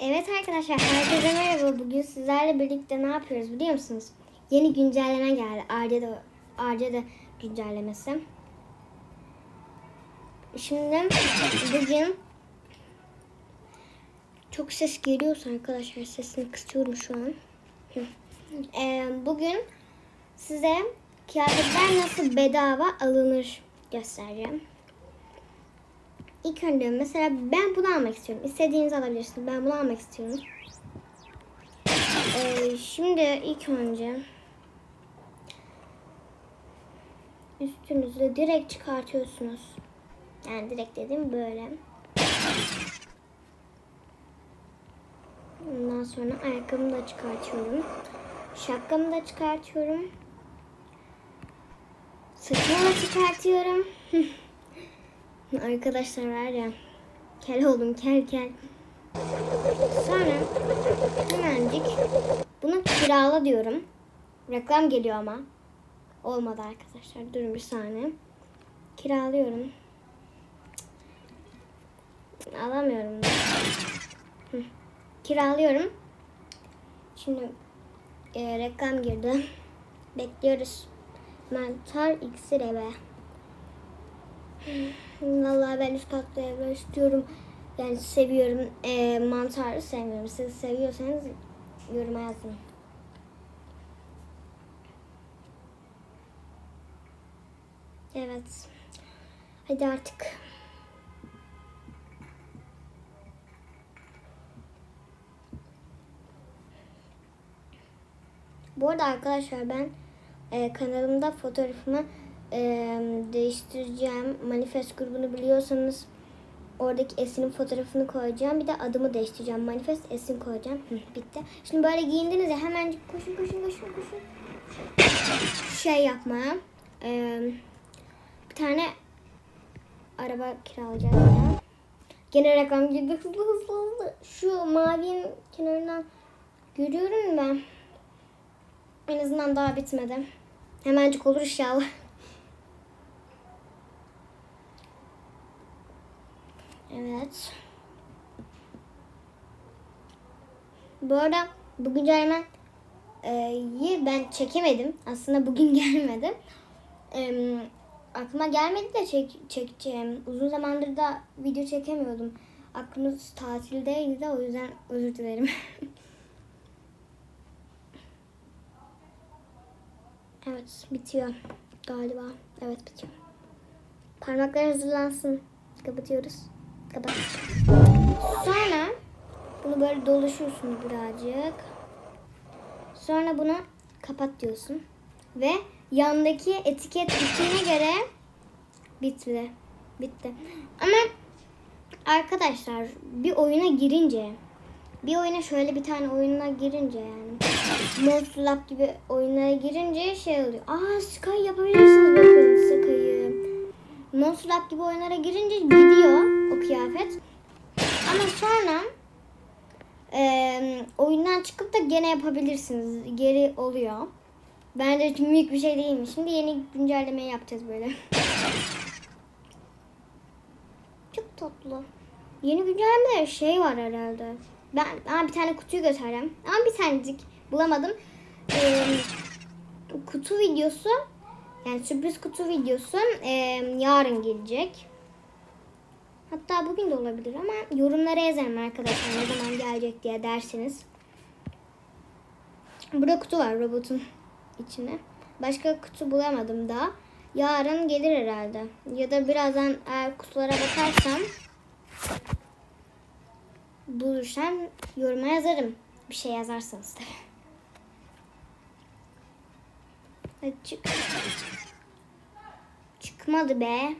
Evet arkadaşlar herkese merhaba. Bugün sizlerle birlikte ne yapıyoruz biliyor musunuz? Yeni güncelleme geldi. Arca'da, Arca'da güncellemesi. Şimdi bugün çok ses geliyorsa arkadaşlar sesini kısıyorum şu an. Ee, bugün size kıyafetler nasıl bedava alınır göstereceğim. İlk önce mesela ben bunu almak istiyorum. İstediğinizi alabilirsiniz. Ben bunu almak istiyorum. Ee, şimdi ilk önce üstünüzü direkt çıkartıyorsunuz. Yani direkt dedim böyle. Ondan sonra ayakkabımı da çıkartıyorum. Şapkamı da çıkartıyorum. Saçımı da çıkartıyorum. Arkadaşlar var ya kel oldum kel kel. Sonra hemencik bunu kirala diyorum. Reklam geliyor ama. Olmadı arkadaşlar. Durun bir saniye. Kiralıyorum. Alamıyorum. Kiralıyorum. Şimdi e, reklam girdi. Bekliyoruz. Mantar iksir eve. Vallahi ben üst katta evler istiyorum. Yani seviyorum. Ee, mantarı sevmiyorum. Siz seviyorsanız yoruma yazın. Evet. Hadi artık. Bu arada arkadaşlar ben e, kanalımda fotoğrafımı e, değiştireceğim. Manifest grubunu biliyorsanız oradaki Esin'in fotoğrafını koyacağım. Bir de adımı değiştireceğim. Manifest Esin koyacağım. Bitti. Şimdi böyle giyindiniz ya hemen koşun koşun koşun koşun. Şey yapmaya. E, bir tane araba kiralayacağız ya. Gene reklam girdi hızlı hızlı hızlı. Şu mavinin kenarından görüyorum ben. En azından daha bitmedi. Hemencik olur inşallah. Evet. Bu arada bu güncellemeyi ben çekemedim. Aslında bugün gelmedi. Em, aklıma gelmedi de çek, çekeceğim. Uzun zamandır da video çekemiyordum. Aklımız tatildeydi de o yüzden özür dilerim. evet bitiyor galiba. Evet bitiyor. Parmaklar hazırlansın. Kapatıyoruz. Kapat. Sonra bunu böyle dolaşıyorsun birazcık. Sonra bunu kapat diyorsun. Ve yandaki etiket bittiğine göre bitti. Bitti. Ama arkadaşlar bir oyuna girince bir oyuna şöyle bir tane oyuna girince yani Monster Lab gibi oyunlara girince şey oluyor. Aa Sky yapabilirsiniz bakın Sky'ı. Monster gibi oyunlara girince gidiyor o kıyafet. Ama sonra e, oyundan çıkıp da gene yapabilirsiniz. Geri oluyor. Bence büyük bir şey değilmiş. Şimdi yeni güncellemeyi yapacağız böyle. Çok tatlı. Yeni güncellemede şey var herhalde. Ben, ben bir tane kutuyu göstereceğim. Ama bir tanecik bulamadım. Ee, kutu videosu yani sürpriz kutu videosu e, yarın gelecek. Hatta bugün de olabilir ama yorumlara yazarım arkadaşlar ne zaman gelecek diye dersiniz. Burada kutu var robotun içine. Başka kutu bulamadım daha. Yarın gelir herhalde. Ya da birazdan eğer kutulara bakarsam bulursam yoruma yazarım. Bir şey yazarsanız tabii. Çık. Çıkmadı be.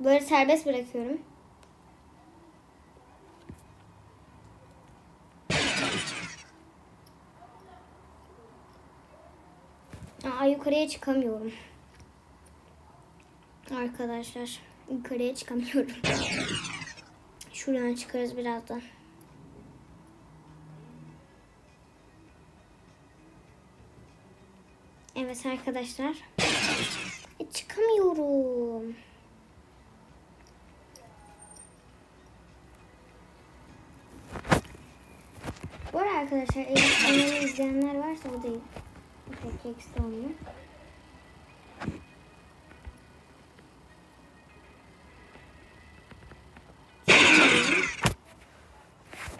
Böyle serbest bırakıyorum. Aa, yukarıya çıkamıyorum. Arkadaşlar yukarıya çıkamıyorum. Şuradan çıkarız birazdan. Evet arkadaşlar. E, çıkamıyorum. arkadaşlar Elif kanalı izleyenler varsa o değil. Refleks'te olmuyor.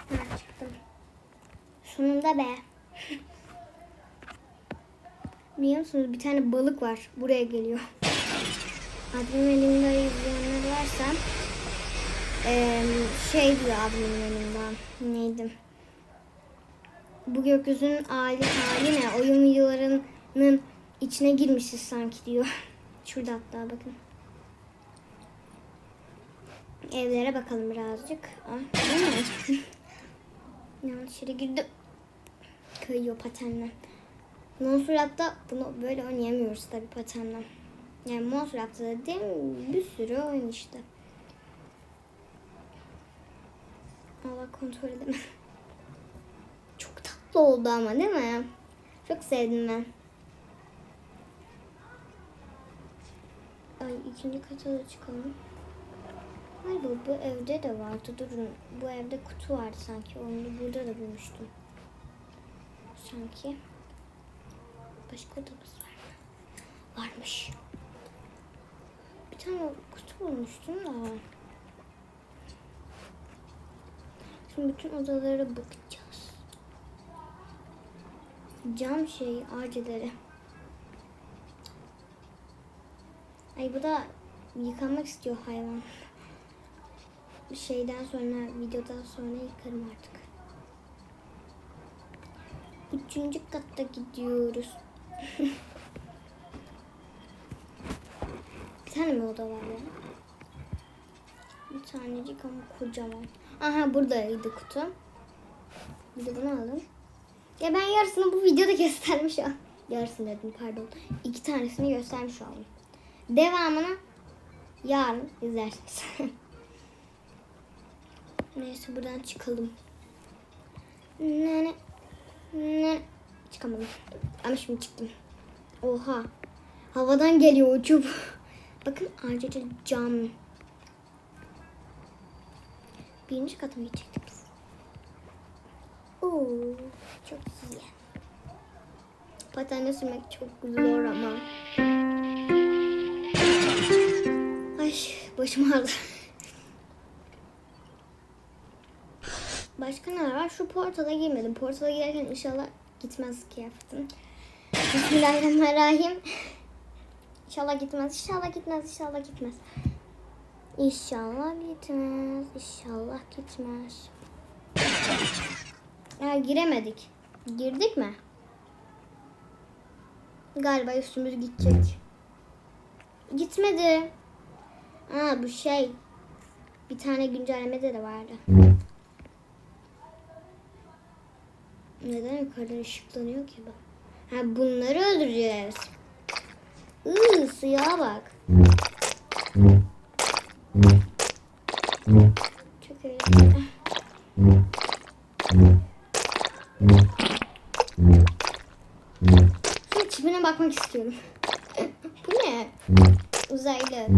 Ha, çıktım. Sonunda be. Biliyor musunuz bir tane balık var. Buraya geliyor. Elimde izleyenler varsa eee, şey diyor admin elimden. Neydi? Bu gökyüzünün hali, hali ne? Oyun videolarının içine girmişiz sanki diyor. Şurada hatta bakın. Evlere bakalım birazcık. Ah? Yanlış yere girdim. Kayıyor patenle. Monsurat'ta bunu böyle oynayamıyoruz tabi patenle. Yani Monsurat'ta dediğim bir sürü oyun işte. Allah kontrol edemem. Çok tatlı oldu ama değil mi? Çok sevdim ben. Ay ikinci kata da çıkalım. Galiba bu evde de vardı. Durun. Bu evde kutu vardı sanki. Onu da burada da bulmuştum. Sanki. Başka odamız var mı? Varmış. Bir tane kutu bulmuştum da. Şimdi bütün odalara bakacağız. Cam şey ağacıları. Ay bu da yıkanmak istiyor hayvan. Şeyden sonra, videodan sonra yıkarım artık. Üçüncü katta gidiyoruz. Bir tane mi oda var ya? Bir tanecik ama kocaman. Aha buradaydı kutu. Bir de bunu alın. Ya ben yarısını bu videoda göstermiş oldum. Yarısını dedim pardon. İki tanesini göstermiş oldum. Devamını yarın izlersiniz. Neyse buradan çıkalım. Ne ne ne çıkamadım. Ama şimdi çıktım. Oha. Havadan geliyor uçup. Bakın ayrıca cam. Birinci kata mı gidecektik biz? Oo, çok iyi. Patenle sürmek çok zor ama. Ay başım ağrıdı. Başka ne var? Şu portala girmedim. Portala girerken inşallah gitmez kıyafetim. Bismillahirrahmanirrahim. İnşallah gitmez, inşallah gitmez, inşallah gitmez. İnşallah gitmez, inşallah gitmez. Ya giremedik. Girdik mi? Galiba üstümüz gidecek. Gitmedi. Aa bu şey. Bir tane güncellemede de vardı. Neden yukarıdan ışıklanıyor ki bu? Ha bunları öldüreceğiz. Iıı suya bak. Çok eğlenceli. Şu tipine bakmak istiyorum. bu ne? Uzaylı.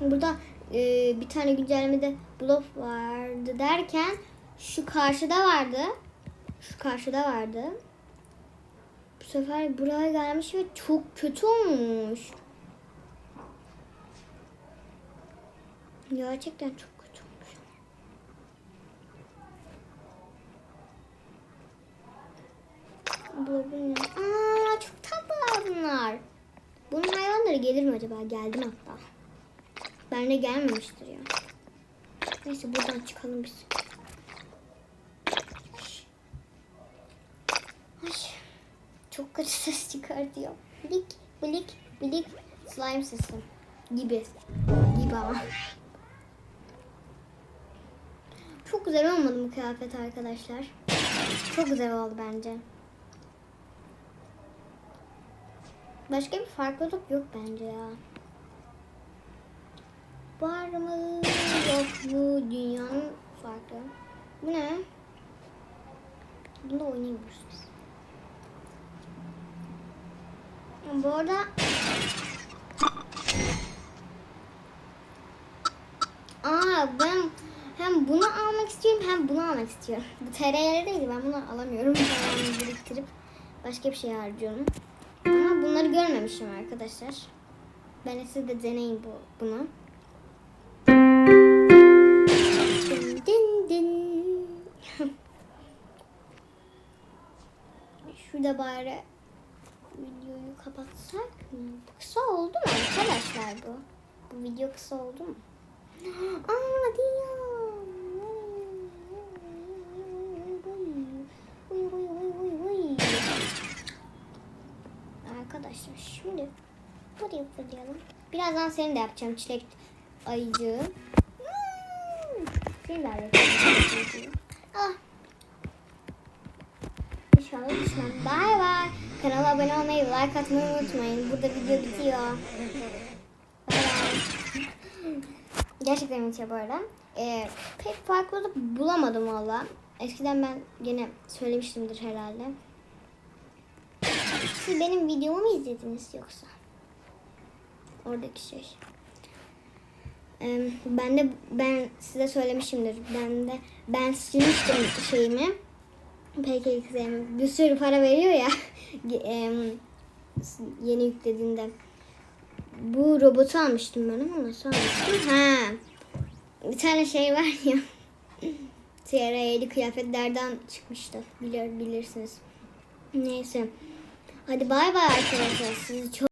Burada e, bir tane güncellemede blof vardı derken şu karşıda vardı. Şu karşıda vardı. Bu sefer buraya gelmiş ve çok kötü olmuş. Gerçekten çok kötü olmuş. Bu bu ne? Aa çok tatlı bunlar. Bunun hayvanları gelir mi acaba? Geldim hatta. Bende gelmemiştir ya. Neyse buradan çıkalım biz. Ay, çok kötü ses çıkartıyor. Blik, blik, blik, slime sesi gibi. Gibi ama. Çok güzel olmadı mı kıyafet arkadaşlar? Çok güzel oldu bence. Başka bir farklılık yok bence ya. Var mı yok mu dünyanın farkı? Bu ne? Bunda oynayamıyoruz biz. Bu arada Aa ben hem bunu almak istiyorum hem bunu almak istiyorum. Bu TR'lerdeydi ben bunu alamıyorum. Paramı biriktirip başka bir şey harcıyorum. Ama bunları görmemişim arkadaşlar. Ben siz de deneyin bu, bunu. Şurada bari videoyu kapatsak mı? Kısa oldu mu arkadaşlar bu? Bu video kısa oldu mu? Aa diyor. Arkadaşlar şimdi buraya fırlayalım. Birazdan seni de yapacağım çilek ayıcığı. Hmm, Seni de halledeceğim. Ah. Düşmem. Bay bay. Kanala abone olmayı, like atmayı unutmayın. Burada video bitiyor. Bay bay. Gerçekten bitiyor bu arada. Ee, pek farklılık bulamadım valla. Eskiden ben yine söylemiştimdir herhalde. Siz benim videomu mu izlediniz yoksa? Oradaki şey. Ee, ben de ben size söylemişimdir. Ben de ben silmiştim şeyimi. PKX'imi. Bir sürü para veriyor ya. yeni yüklediğinde. Bu robotu almıştım ben ama nasıl almıştım? Ha. Bir tane şey var ya. TRA'li kıyafetlerden çıkmıştı. Bilir, bilirsiniz. Neyse. Hadi bay bay arkadaşlar. Sizi çok